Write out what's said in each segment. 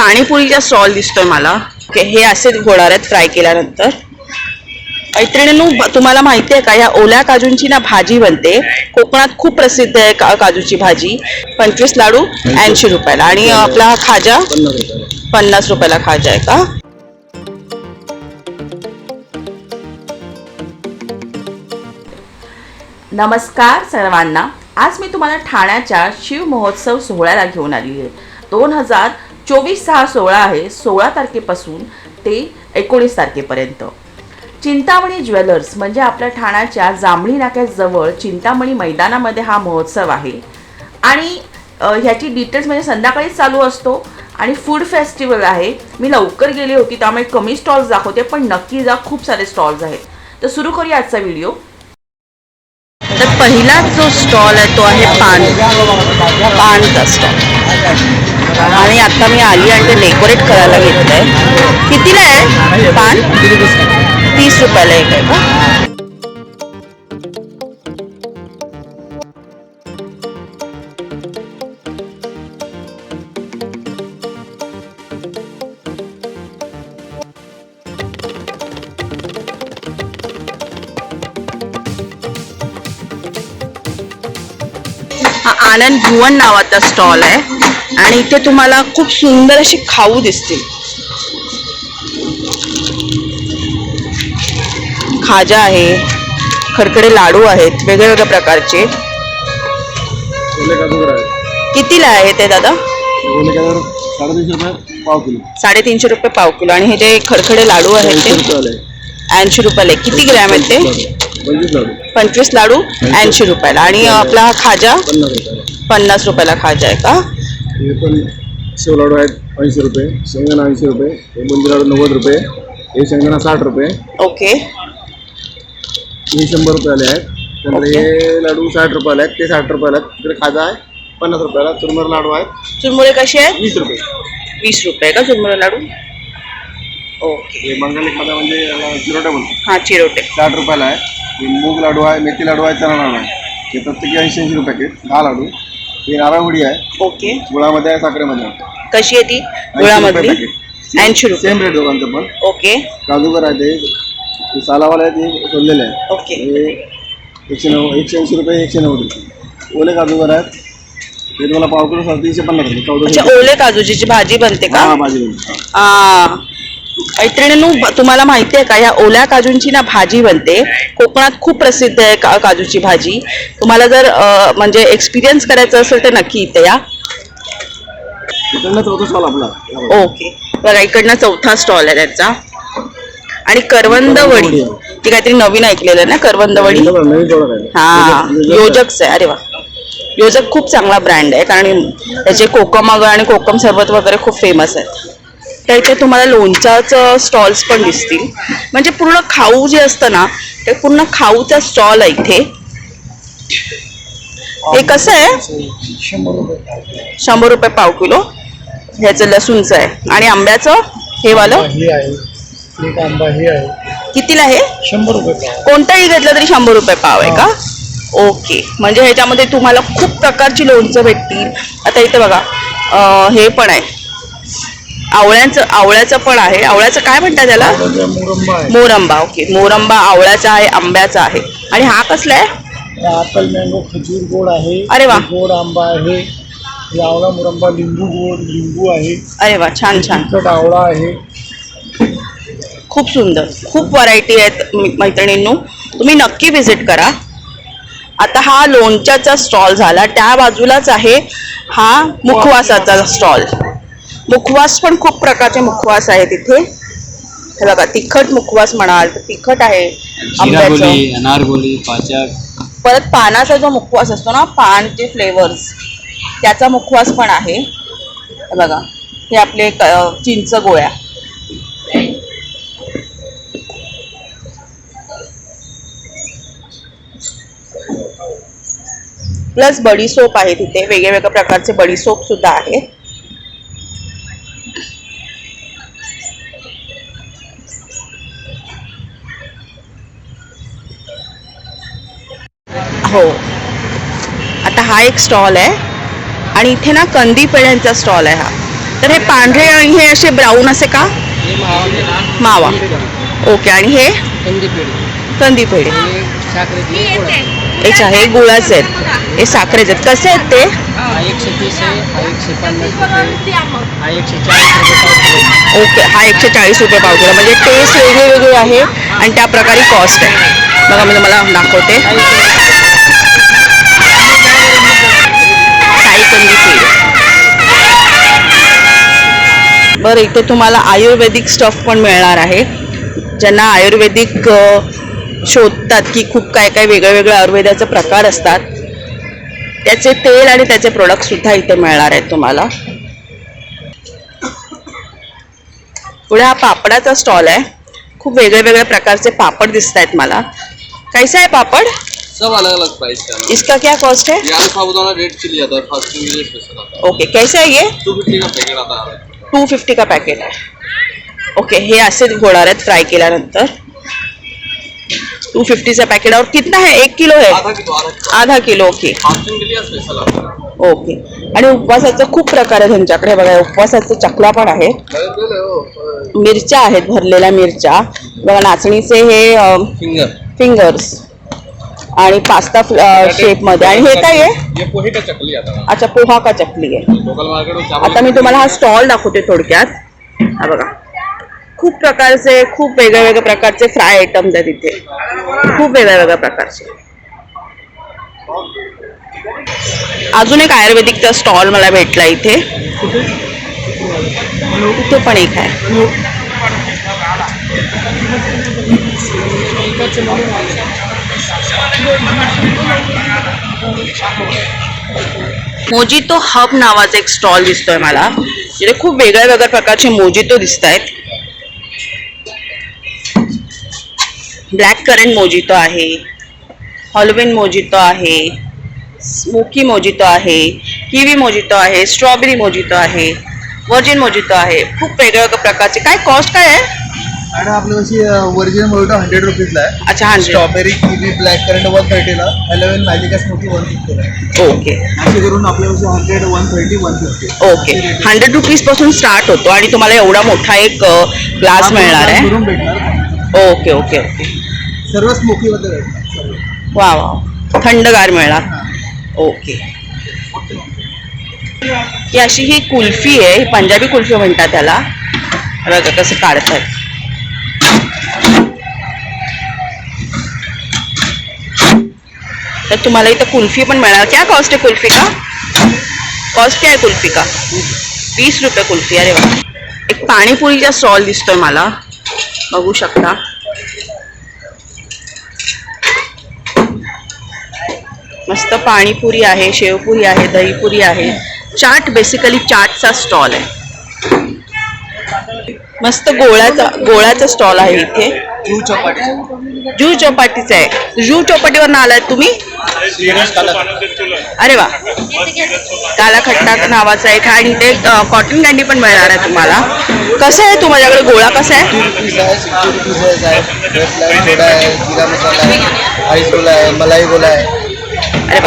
पाणीपुरीचा stall दिसतोय मला. Okay हे असेच होणार आहेत फ्राय केल्यानंतर. मैत्रिणींनो तुम्हाला माहिती आहे का या ओल्या काजूंची ना भाजी बनते. कोकणात खूप प्रसिद्ध आहे का काजूची भाजी. पंचवीस लाडू ऐंशी रुपयाला. आणि आपला हा खाजा पन्नास रुपयाला खाजा आहे का? नमस्कार सर्वांना. आज मी तुम्हाला ठाण्याच्या शिव महोत्सव सोहळ्याला घेऊन आली आहे. दोन हजार चोवीस सहा सोळा आहे. सोळा तारखेपासून ते एकोणीस तारखेपर्यंत. चिंतामणी ज्वेलर्स म्हणजे आपल्या ठाण्याच्या जांभळी नाक्याजवळ चिंतामणी मैदानामध्ये हा महोत्सव आहे. आणि ह्याची डिटेल्स म्हणजे संध्याकाळीच चालू असतो आणि फूड फेस्टिवल आहे. मी लवकर गेली होती त्यामुळे कमी स्टॉल्स दाखवते पण नक्की जा खूप सारे स्टॉल्स आहेत. तर सुरू करूया आजचा व्हिडिओ तर पहिला जो स्टॉल आहे तो आहे पान. पान स्टॉल आणि आता मी आली आणि ते डेकोरेट करायला घेतलंय. कितीला आहे? पान तीस रुपयाला एक आहे का हा आनंद भुवन नावाचा स्टॉल आहे. आणि इथे तुम्हाला खूप सुंदर अशी खाऊ दिसतील. खाजा आहे खडखडे लाडू आहेत वेगवेगळ्या प्रकारचे. कितीला आहे ते दादा? साडेतीनशे रुपये पाव किलो. आणि हे जे खडखडे लाडू आहेत ते ऐंशी रुपयाला. किती ग्रॅम आहेत ते? पंचवीस लाडू पंचवीस. लाडू ऐंशी रुपयाला. आणि आपला हा खाजा पन्नास रुपये पन्नास रुपयाला खाजा आहे का? हे पण शेव लाडू आहेत ऐंशी रुपये शेंगदाणा ऐंशी रुपये हे बुंदी लाडू नव्वद रुपये हे शेंगदाणा साठ रुपये. ओके. हे शंभर रुपये आले आहेत नंतर हे लाडू साठ रुपयाला आहेत ते साठ रुपयाला आहेत. तिकडे खाजा आहे पन्नास रुपयाला. चुरमर लाडू आहेत चुरमुरे कसे आहेत? वीस रुपये. वीस रुपये का चुरमुरे लाडू? ओके. हे बंगाली खाजा म्हणजे याला चिरोटा बोलतो हा चिरोटे. साठ रुपयाला आहे. हे मूग लाडू आहे मेथी लाडू आहे चणा लाडू आहे. हे प्रत्येकी ऐंशी ऐंशी रुपये पॅकेट दहा लाडू. हे नारळवडी आहे. ओके. गुळामध्ये आहे साखरेमध्ये आहे. कशी आहे ती? गुळामधली? ऐंशी रुपये. सेम रेट दोघांचं पण. ओके. काजूगर आहे ते. सालावाला आहे ते सोडलेले आहे. ओके. हे एकशे नव्वद एकशे ऐंशी रुपये एकशे नव्वद रुपये. ओले काजूगर आहेत. ते तुम्हाला पाव किलो साडेतीनशे पन्नास रुपये. अच्छा ओले काजूची जी भाजी बनते का? हा भाजी बनते. आ, मैत्रिणींनो तुम्हाला माहिती आहे का या ओल्या काजूंची ना भाजी बनते. कोकणात खूप प्रसिद्ध आहे का काजूची भाजी. तुम्हाला जर म्हणजे एक्सपिरियन्स करायचं असेल तर नक्की इथे या. ओके बघा इकडनं चौथा स्टॉल आहे त्याचा. आणि करवंद वडी ती काहीतरी नवीन ऐकलेलं ना करवंद वडी हा योजकच आहे. अरे वा. योजक खूप चांगला ब्रँड आहे. कारण त्याचे कोकम अगं आणि कोकम सरबत वगैरे खूप फेमस आहेत. तर इथे तुम्हाला लोणचाचं स्टॉल्स पण दिसतील. म्हणजे पूर्ण खाऊ जे असतं ना ते पूर्ण खाऊचा स्टॉल आहे इथे. हे कसं आहे? शंभर रुपये शंभर रुपये पाव किलो. ह्याचं लसूणचं आहे. आणि आंब्याचं हे वालं? कितीला आहे? शंभर रुपये कोणताही घेतलं तरी शंभर रुपये पाव आहे का? ओके. म्हणजे ह्याच्यामध्ये तुम्हाला खूप प्रकारची लोणचं भेटतील. आता इथे बघा हे पण आहे. आवळ्याचं आवळ्याचं पण आहे. आवळ्याचं काय म्हणतात त्याला? मुरंबा ओके. मोरंबा आवळ्याचा आहे आंब्याचा आहे. आणि हा कसला आहे? मँगो खजूर गोड आहे. अरे वा. गोड आंबा आहे. आवळा मुरंबा लिंबू गोड लिंबू आहे. अरे वा छान छान. आवळा आहे. खूप सुंदर. खूप व्हरायटी आहेत मैत्रिणींनो. तुम्ही नक्की व्हिजिट करा. आता हा लोणच्याचा स्टॉल झाला. त्या बाजूलाच आहे हा मुखवासाचा स्टॉल मुखवास पण खूप प्रकारचे मुखवास आहेत इथे. हे बघा तिखट मुखवास म्हणाल तर तिखट आहे आंब्याचं. जिरागोली अनारगोली पाचक परत पानाचा जो मुखवास असतो ना पानचे फ्लेवर्स त्याचा मुखवास पण आहे. हे बघा हे आपले क- चिंच गोळ्या. प्लस बडीसोप आहे तिथे वेगळे वेगळ्या प्रकारचे बडीसोप सुद्धा आहेत. हो. आता हा एक स्टॉल आहे. आणि इथे ना कंदी पेढ्यांचा स्टॉल आहे हा. तर हे पांढरे आणि हे असे ब्राऊन असे का? मावा मावा. ओके आणि हे? कंदी पेढी हे. अच्छा हे गुळाचे आहेत. हे साखरेचे आहेत. कसे आहेत ते. ओके हा एकशे चाळीस रुपये पाव किलो. म्हणजे टेस्ट वेगळी वेगळी आहे आणि त्या प्रकारे कॉस्ट आहे. बघा मी तुम्हाला दाखवते. बरं इथे तुम्हाला आयुर्वेदिक स्टफ पण मिळणार आहे. ज्यांना आयुर्वेदिक शोधतात की खूप काय काय वेगळे वेगळे आयुर्वेदाचे प्रकार असतात. त्याचे तेल आणि त्याचे प्रोडक्ट सुद्धा इथे मिळणार आहेत तुम्हाला. पुढे हा पापडाचा स्टॉल आहे. खूप वेगळे वेगळे प्रकारचे पापड दिसत आहेत मला. कैसा है पापड? सब अलग अलग प्राइस का है इसका क्या कॉस्ट है? ये अल्फा बुदाना रेड चिली आता है फास्टिंग के लिए स्पेशल आता. ओके कैसा है ये? टू फिफ्टी का पैकेट आता. है टू फिफ्टी का पॅकेट आहे. ओके हे असेच होणार आहेत फ्राय केल्यानंतर. टू फिफ्टीचा पॅकेट और कितना है एक किलो है आधा किलो ओके है ओके आणि उपवासाचं खूप प्रकार आहे त्यांच्याकडे बघा उपवासाचं चकला पण आहे. मिरच्या आहेत भरलेल्या मिरच्या. बघा नाचणीचे हे फिंगर फिंगर्स आणि पास्ता शेपमध्ये आणि हे काय आहे? है अच्छा पोहा का चकली आहे. आता मी तुम्हाला हा स्टॉल दाखवते थोडक्यात. हा बघा. खूप प्रकारचे खूप वेगळ्या वेगळ्या प्रकारचे फ्राय आयटम्स आहेत इथे. खूप वेगळ्या वेगळ्या प्रकारचे. अजून एक आयुर्वेदिकचा स्टॉल मला भेटला इथे. इथे पण एक आहे. मोजितो हब नावाचा एक स्टॉल दिसतोय मला. इथे खूप वेगळ्या वेगळ्या प्रकारचे मोजितो दिसत आहेत ब्लॅक करंट मोजितो आहे. हॉलविन मोजितो आहे. स्मोकी मोजितो आहे. किवी मोजितो आहे. स्ट्रॉबेरी मोजितो आहे. वर्जिन मोजितो आहे. खूप वेगळ्या वेगळ्या प्रकारचे. काय कॉस्ट काय आहे? मॅडम आपल्यापाशी ओरिजिनल मोठा हंड्रेड रुपीजला आहे. अच्छा hundred strawberry kiwi black currant one थर्टीला अलेवन मॅजिका स्मोकी वन फिफ्टीला ओके असे करून आपल्यापाशी hundred one thirty one fifty okay hundred रुपीजपासून start होतो आणि तुम्हाला एवढा मोठा एक ग्लास मिळणार आहे. भेटणार. ओके ओके ओके सर्व स्मोकीमध्ये भेटणार वा वा. थंडगार मिळणार. ओके ही अशी ही कुल्फी आहे. ही पंजाबी कुल्फी म्हणतात त्याला. बघा कसं काढतात. तर तुम्हाला इथं कुल्फी पण मिळणार. क्या कॉस्ट आहे कुल्फी का? कॉस्ट क्या आहे कुल्फी का? वीस रुपये कुल्फी. अरे वा. एक पाणीपुरीचा स्टॉल दिसतोय मला. बघू शकता. मस्त पाणीपुरी आहे शेवपुरी आहे दहीपुरी आहे. चाट बेसिकली चाटचा स्टॉल आहे. मस्त गोळ्याचा गोळ्याचा स्टॉल आहे इथे. जू चपाटी जू चौपाटीचा आहे. जू चौपाटीवर आलाय तुम्ही? अरे वा. काला खट्टा नावाचा एक आहे आणि इथे कॉटन कॅन्डी पण मिळणार आहे तुम्हाला. कसं आहे तुमच्याकडे गोळा कसा आहे? मलाई गोला आहे अरे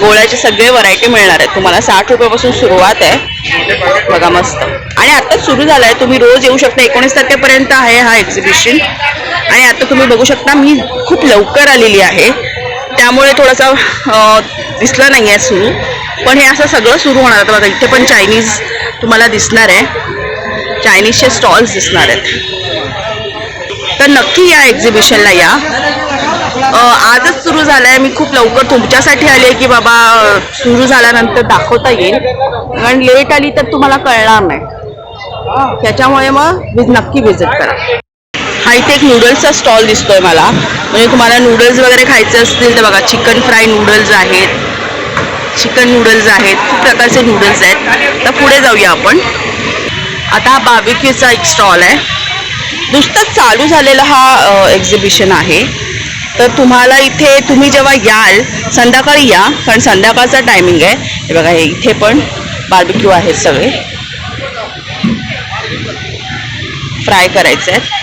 गोळ्याचे सगळे व्हरायटी मिळणार आहेत. तुम्हाला साठ रुपयापासून सुरुवात आहे. बघा मस्त. आणि आता सुरू झालाय. तुम्ही रोज येऊ शकता. एकोणीस तारखेपर्यंत आहे हा एक्झिबिशन आणि आता तुम्ही बघू शकता मी खूप लवकर आलेली आहे. त्यामुळे थोडासा दिसला नाही आहे सुरू पण हे असं सगळं सुरू होणार. आहे बघा इथे पण चायनीज तुम्हाला दिसणार आहे. चायनीजचे स्टॉल्स दिसणार आहेत. तर नक्की या एक्झिबिशनला या. आजच सुरू झालं आहे मी खूप लवकर तुमच्यासाठी आले की बाबा सुरू झाल्यानंतर दाखवता येईल. कारण लेट आली तर तुम्हाला कळणार नाही. त्याच्यामुळे मग नक्की विजिट करा. इथे एक नूडल्सचा स्टॉल दिसतोय मला. म्हणजे तुम्हाला नूडल्स वगैरे खायचे असतील तर बघा चिकन फ्राय नूडल्स आहेत. चिकन नूडल्स आहेत खूप प्रकारचे नूडल्स आहेत. तर पुढे जाऊया आपण. आता हा बाबिक्यूचा एक स्टॉल आहे. नुसतंच चालू झालेला हा एक्झिबिशन आहे. तर तुम्हाला इथे तुम्ही जेव्हा याल संध्याकाळी या कारण संध्याकाळचा टायमिंग आहे. हे बघा हे इथे पण बार्बिक्यू आहेत सगळे. फ्राय करायचे आहेत.